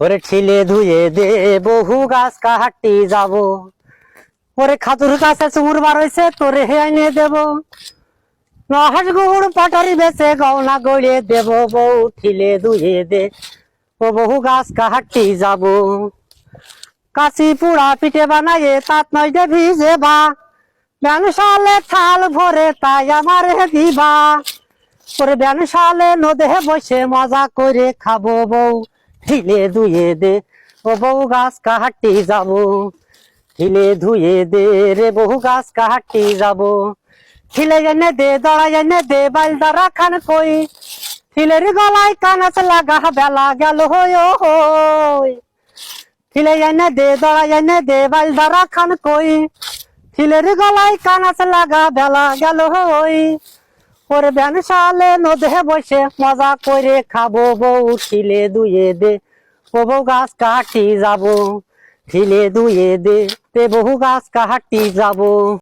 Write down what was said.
ওরে ঠিলে ধুয়ে দে, বহু গাছ কাহাটি যাব। ওরে খাতুর কাছে চুমুর বার হয়েছে তোরে হে আইনে দেব। নহস গুড় পাটারি বেচে গহনা গড়িয়ে দেব, বউ ঠিলে ধুয়ে দে, ও বহু গাছ কাহাটি যাব। কাশি পুড়া পিঠে বানাইয়ে তাত নয় দে ভিজে বা ব্যানসালে থাল ভরে তাই আমার দিবা। ওরে ব্যানসালে নদে বসে মজা করে খাব বউ। ঠিলে ধুয়ে দে, ও বউ গাছ কাহাটি যাব? ঠিলে ধুয়ে দে রে বহু গাছ কাহাটি যাব? ঠিলে এনে দে দড়াই এনে দে বাইল দ্বারা খান কই? ঠিলের গলায় কানাচ লাগা বেলা গেল হই, ও হই। ঠিলে এনে দে দড়াই এনে দে বাইল দ্বারা খান কই? ঠিলের গলায় কানাচ লাগা বেলা গেল হই। ওরে ব্যান সালে নদে বসে, মজা করে খাব, বউ ঠিলে দুয়ে দে ও বউ গাছ কাটি যাব ঠিলে দুয়ে দে বহু গাছ কাটি যাব।